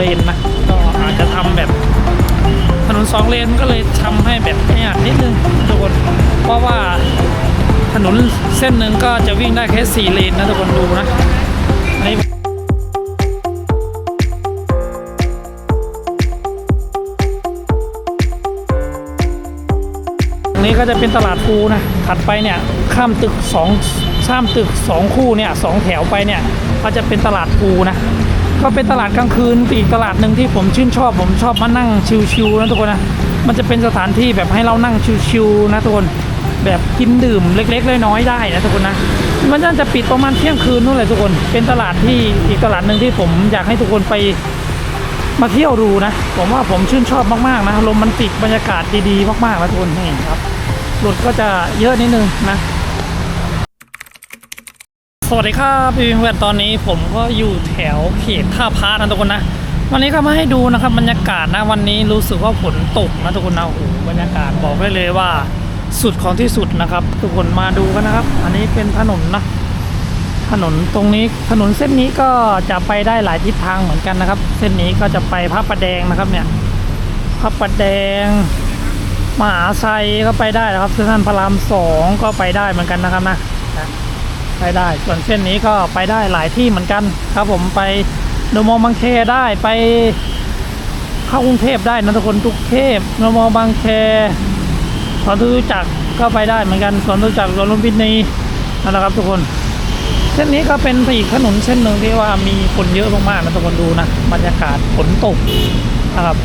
เลนนะ ก็อาจจะทำแบบถนนสองเลนก็เลยทำให้แบบประหยัดนิดนึงทุกคน เพราะว่าถนนเส้นหนึ่งก็จะวิ่งได้แค่สี่เลนนะทุกคนดูนะอันนี้ตรงนี้ก็จะเป็นตลาดภูนะถัดไปเนี่ยข้ามตึกสองข้ามตึกสองคู่เนี่ยสองแถวไปเนี่ยก็จะเป็นตลาดภูนะ ก็เป็นตลาดกลางคืนอีกตลาดหนึ่งที่ผมชื่นชอบ ผมชอบมานั่งชิวๆนะทุกคนนะมันจะเป็นสถานที่แบบให้เรานั่งชิวๆนะทุกคนแบบกินดื่มเล็กๆน้อยๆได้นะทุกคนนะมันน่าจะปิดประมาณเที่ยงคืนนู่นแหละทุกคน เป็นตลาดที่อีกตลาดหนึ่งที่ผมอยากให้ทุกคนไปมาเที่ยวดูนะ ผมว่าผมชื่นชอบมากๆนะโรแมนติกบรรยากาศดีๆมากๆนะทุกคนนี่ครับรถก็จะเยอะนิดนึงนะ สวัสดีครับพี่เพื่อนตอนนี้ผมก็อยู่แถวเขตท่าพระนะทุกคนนะ วันนี้ก็มาให้ดูนะครับบรรยากาศนะวันนี้รู้สึกว่าฝนตกนะทุกคนนะโอ้โหบรรยากาศบอกได้เลยว่า สุดของที่สุดนะครับ ทุกคนมาดูกันนะครับ อันนี้เป็นถนนนะถนนตรงนี้ถนนเส้นนี้ก็จะไปได้หลายทิศทางเหมือนกันนะครับ เส้นนี้ก็จะไปพระประแดงนะครับเนี่ยพระประแดงมหาไซก็ไปได้นะครับเส้นทานพระรามสองก็ไปได้เหมือนกันนะครับนะ ไปได้ ส่วนเส้นนี้ก็ไปได้หลายที่เหมือนกันครับผมไปโดมอบางแคได้ไปเข้ากรุงเทพได้นะทุกคนทุกเทพโดมอบางแคสวนทุจักรก็ไปได้เหมือนกันสวนทุจักรสวนลุมพินีนั่นแหละครับทุกคนเส้นนี้ก็เป็นอีกถนนเส้นหนึ่งที่ว่ามีคนเยอะมากๆนะทุกคนดูนะบรรยากาศฝนตกนะครับ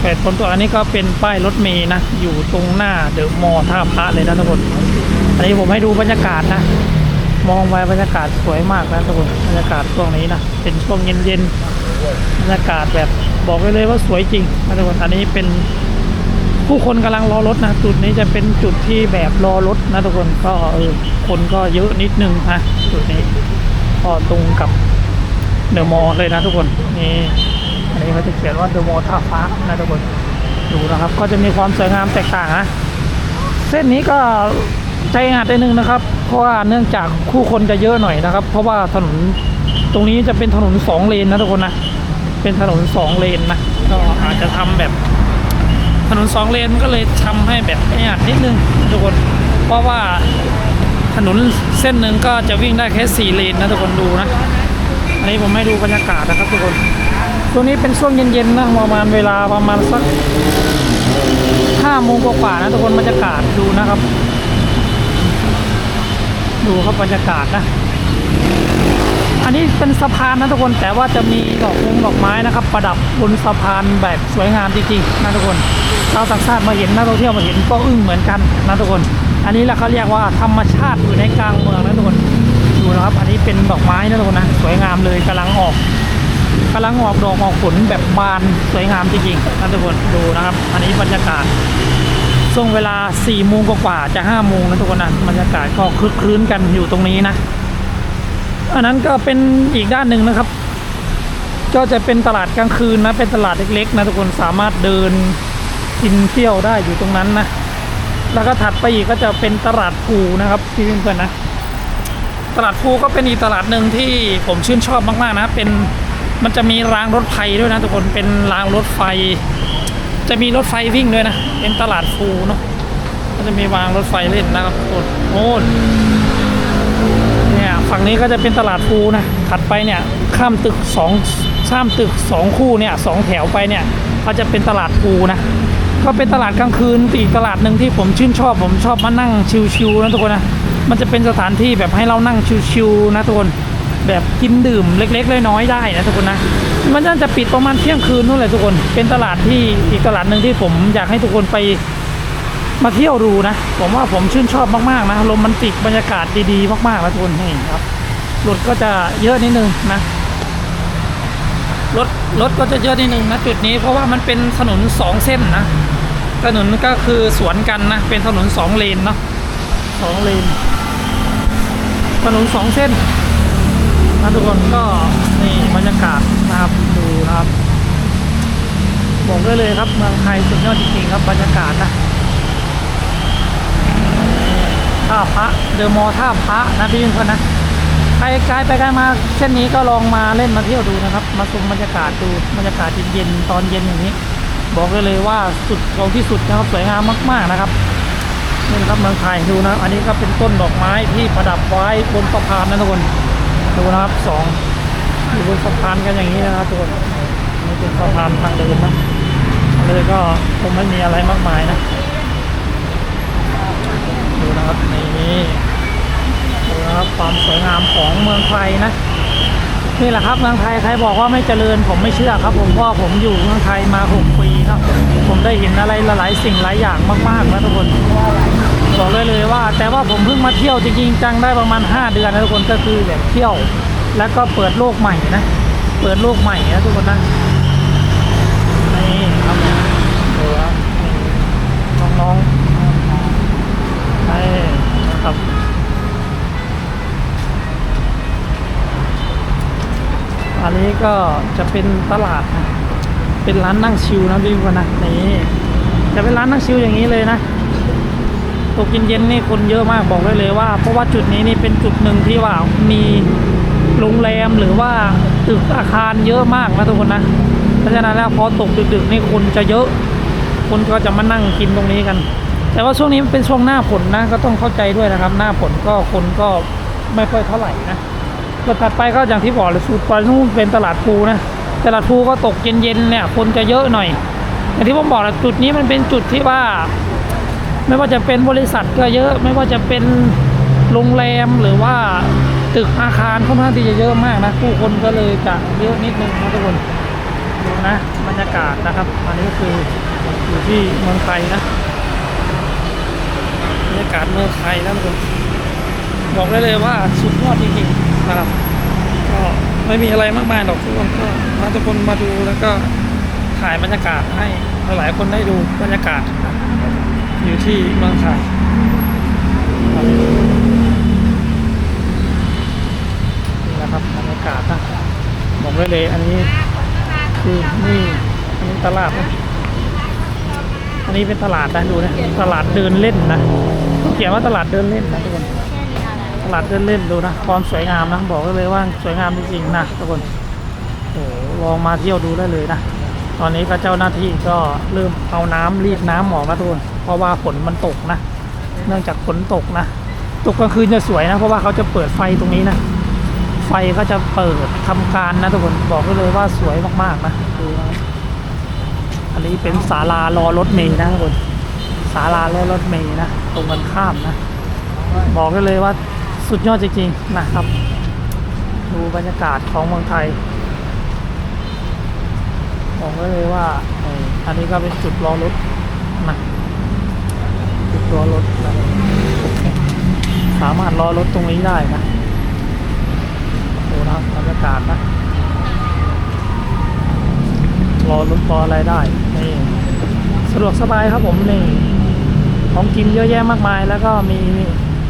แต่ฝนตกอันนี้ก็เป็นป้ายรถเมย์นะ อยู่ตรงหน้าเดอะมอท่าพระเลยนะทุกคน อันนี้ผมให้ดูบรรยากาศนะ มองไปบรรยากาศสวยมากนะทุกคนบรรยากาศช่วงนี้นะเป็นช่วงเย็นๆบรรยากาศแบบบอกไปเลยว่าสวยจริงนะทุกคนอันนี้เป็นผู้คนกำลังรอรถนะจุดนี้จะเป็นจุดที่แบบรอรถนะทุกคนก็เออคนก็เยอะนิดนึงนะจุดนี้ก็ตรงกับเดอะมอลเลยนะทุกคนนี่อันนี้เขาจะเขียนว่าเดอะมอลท่าฟ้านะทุกคนดูนะครับ ก็จะมีความสวยงามแตกต่างนะเส้นนี้ก็ใจอาดได้หนึ่งนะครับ เพราะว่าเนื่องจากคู่คนจะเยอะหน่อยนะครับ เพราะว่าถนนตรงนี้จะเป็นถนนสองเลนนะทุกคนนะเป็นถนนสองเลนนะก็อาจจะทำแบบ ถนนสองเลนก็เลยทำให้แบบประหยัดนิดนึงทุกคน เพราะว่าถนนเส้นหนึ่งก็จะวิ่งได้แค่สี่เลนนะทุกคนดูนะอันนี้ผมให้ดูบรรยากาศนะครับทุกคนช่วงนี้เป็นช่วงเย็นๆนะประมาณเวลาประมาณสักห้าโมงกว่าๆนะทุกคนบรรยากาศดูนะครับ ดูครับบรรยากาศนะ อันนี้เป็นสะพานนะทุกคน แต่ว่าจะมีดอกมงดอกไม้นะครับ ประดับบนสะพานแบบสวยงามจริงๆนะทุกคนชาวต่างชาติมาเห็นนักท่องเที่ยวมาเห็นก็อึ้งเหมือนกันนะทุกคน อันนี้แหละเขาเรียกว่าธรรมชาติอยู่ในกลางเมืองนะทุกคนดูนะครับ อันนี้เป็นดอกไม้นะทุกคนนะสวยงามเลยกำลังออกกำลังออกดอกออกผลแบบบานสวยงามจริงๆนะทุกคนดูนะครับ อันนี้บรรยากาศ ช่วงเวลา4ี่โมงกว่าจะ5้าโมงนะทุกคนนะบรรยากาศก็คลึกคลื้นกันอยู่ตรงนี้นะ อันนั้นก็เป็นอีกด้านหนึ่งนะครับ ก็จะเป็นตลาดกลางคืนนะ เป็นตลาดเล็กๆนะทุกคนสามารถเดินกินเที่ยวได้อยู่ตรงนั้นนะ แล้วก็ถัดไปอีกก็จะเป็นตลาดภูนะครับที่เพื่อนๆนะตลาดภูก็เป็นอีกตลาดหนึ่งที่ผมชื่นชอบมากๆนะ เป็นมันจะมีรางรถไฟด้วยนะทุกคนเป็นรางรถไฟ จะมีรถไฟวิ่งด้วยนะ เป็นตลาดภูเนาะก็จะมีวางรถไฟเล่นนะครับทุกคนโอ้เนี่ยฝั่งนี้ก็จะเป็นตลาดภูนะถัดไปเนี่ยข้ามตึกสองข้ามตึกสองคู่เนี่ยสองแถวไปเนี่ยก็จะเป็นตลาดภูนะก็เป็นตลาดกลางคืนอีกตลาดหนึ่งที่ผมชื่นชอบผมชอบมานั่งชิวๆนะทุกคนนะมันจะเป็นสถานที่แบบให้เรานั่งชิวๆนะทุกคนแบบกินดื่มเล็กๆน้อยๆได้นะทุกคนนะ มันน่าจะปิดประมาณเที่ยงคืนนู่นแหละทุกคน เป็นตลาดที่อีกตลาดหนึ่งที่ผมอยากให้ทุกคนไปมาเที่ยวดูนะ ผมว่าผมชื่นชอบมากๆนะโรแมนติกบรรยากาศดีๆ มากๆนะทุกคนนี่ครับรถก็จะเยอะนิดนึงนะรถรถก็จะเยอะนิดนึงนะจุดนี้เพราะว่ามันเป็นถนนสองเส้นนะถนนก็คือสวนกันนะ เป็นถนนสองเลนเนาะสองเลน ถนนสองเส้น นะทุกคนก็นี่บรรยากาศนะครับดูนะครับบอกได้เลยครับเมืองไทยสุดยอดจริงๆครับบรรยากาศนะท่าพระเดอะมอท่าพระนะพี่เพื่อนๆนะใครไกลไปไกลมาเส้นนี้ก็ลองมาเล่นมาเที่ยวดูนะครับ มาชมบรรยากาศดูบรรยากาศเย็นๆตอนเย็นอย่างนี้ บอกได้เลยว่าสุดของที่สุดนะครับสวยงามมากๆนะครับนี่นะครับเมืองไทยดูนะ อันนี้ก็เป็นต้นดอกไม้ที่ประดับไว้บนสะพานนะทุกคน ดูนะครับสองอยู่บนสะพานกันอย่างนี้นะครับทุกคนนี่เป็นสะพานทางเดินนะเลยก็คงไม่มีอะไรมากมายนะ ดูนะครับนี่ดูนะครับความสวยงามของเมืองไทยนะนี่แหละครับเมืองไทยใครบอกว่าไม่เจริญผมไม่เชื่อครับ ผมเพราะผมอยู่เมืองไทยมา6ปีครับผมได้เห็นอะไรหลายสิ่งหลายอย่างมากๆนะทุกคน บอกเลยเลยว่า แต่ว่าผมเพิ่งมาเที่ยวจริงจังได้ประมาณ 5 เดือนนะทุกคนก็คือแบบเที่ยว แล้วก็เปิดโลกใหม่นะ เปิดโลกใหม่นะทุกคนนะนี่ครับดูครับน้องๆใช่ครับอันนี้ก็จะเป็นตลาดนะเป็นร้านนั่งชิลนะพี่วันนะนี่จะเป็นร้านนั่งชิลอย่างนี้เลยนะ ตกเย็นๆนี่คนเยอะมากบอกได้เลยว่า เพราะว่าจุดนี้นี่เป็นจุดหนึ่งที่ว่ามีโรงแรมหรือว่าตึกอาคารเยอะมากนะทุกคนนะเพราะฉะนั้นแล้วพอตกดึกๆนี่คนจะเยอะ คนก็จะมานั่งกินตรงนี้กัน แต่ว่าช่วงนี้มันเป็นช่วงหน้าฝนนะก็ต้องเข้าใจด้วยนะครับ หน้าฝนก็คนก็ไม่ค่อยเท่าไหร่นะก็ถัดไปก็อย่างที่บอกเลยสุดไปนู่นเป็นตลาดภูนะตลาดภูก็ตกเย็นๆเนี่ยคนจะเยอะหน่อยอย่างที่ผมบอกแหละจุดนี้มันเป็นจุดที่ว่า ไม่ว่าจะเป็นบริษัทก็เยอะ ไม่ว่าจะเป็นโรงแรมหรือว่าตึกอาคารค่อนข้างที่จะเยอะมากนะผู้คนก็เลยจะเยอะนิดนึงนะทุกคนดูนะบรรยากาศนะครับ อันนี้ก็คืออยู่ที่เมืองไทยนะบรรยากาศเมืองไทยนะทุกคนบอกได้เลยว่าสุดยอดจริงๆนะครับก็ไม่มีอะไรมากมายหรอกทุกคนก็มาทุกคนมาดูแล้วก็ถ่ายบรรยากาศให้หลายๆคนได้ดูบรรยากาศนะ อยู่ที่เมืองไทยนี่แหละครับบรรยากาศนะบอกได้เลยอันนี้คือนี่อันนี้ตลาดนะอันนี้เป็นตลาดนะดูนะตลาดเดินเล่นนะเขียนว่าตลาดเดินเล่นนะทุกคนตลาดเดินเล่นดูนะความสวยงามนะบอกได้เลยว่าสวยงามจริงๆนะทุกคนโอ้ลองมาเที่ยวดูได้เลยนะตอนนี้ก็เจ้าหน้าที่ก็เริ่มเอาน้ำรีดน้ำออกนะทุกคนเพราะว่าฝนมันตกนะ เนื่องจากฝนตกนะ ตกกลางคืนจะสวยนะ เพราะว่าเขาจะเปิดไฟตรงนี้นะ ไฟก็จะเปิดทำการนะทุกคนบอกได้เลยว่าสวยมากๆนะดูอันนี้เป็นศาลารอรถเมย์นะทุกคนศาลารอรถเมย์นะ ตรงกันข้ามนะ บอกได้เลยว่าสุดยอดจริงๆนะครับ ดูบรรยากาศของเมืองไทยบอกได้เลยว่าอันนี้ก็เป็นจุดรอรถนะ จุดรอรถนะสามารถรอรถตรงนี้ได้นะดูนะครับบรรยากาศนะรอรถรออะไรได้นี่สะดวกสบายครับผมนี่ของกินเยอะแยะมากมาย แล้วก็มี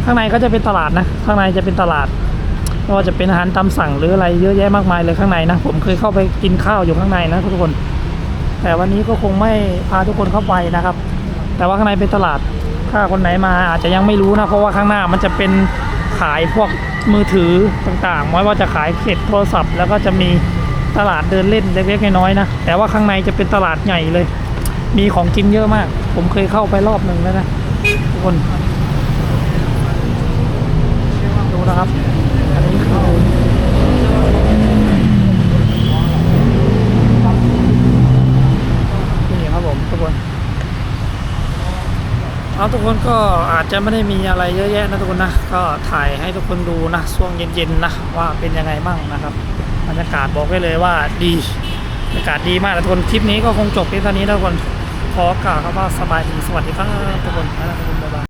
ข้างในก็จะเป็นตลาดนะ ข้างในจะเป็นตลาดไม่ว่าจะเป็นอาหารตามสั่งหรืออะไรเยอะแยะมากมายเลยข้างในนะ ผมเคยเข้าไปกินข้าวอยู่ข้างในนะทุกคน แต่วันนี้ก็คงไม่พาทุกคนเข้าไปนะครับ แต่ว่าข้างในเป็นตลาด ถ้าคนไหนมาอาจจะยังไม่รู้นะ เพราะว่าข้างหน้ามันจะเป็นขายพวกมือถือต่างๆไม่ว่าจะขายเข็ดโทรศัพท์ แล้วก็จะมีตลาดเดินเล่นเล็กๆน้อยๆนะ แต่ว่าข้างในจะเป็นตลาดใหญ่เลย มีของกินเยอะมาก ผมเคยเข้าไปรอบหนึ่งแล้วนะทุกคน ดูนะครับ อันนี้คือนี่ครับผมทุกคน เอาทุกคนก็อาจจะไม่ได้มีอะไรเยอะแยะนะทุกคนนะก็ถ่ายให้ทุกคนดูนะช่วงเย็นๆนะว่าเป็นยังไงบ้างนะครับบรรยากาศบอกได้เลยว่าดีบรรยากาศดีมากนะทุกคนคลิปนี้ก็คงจบเพียงเท่านี้นะทุกคนขอกล่าวคำว่าสบายดีสวัสดีครับทุกคนนะทุกคน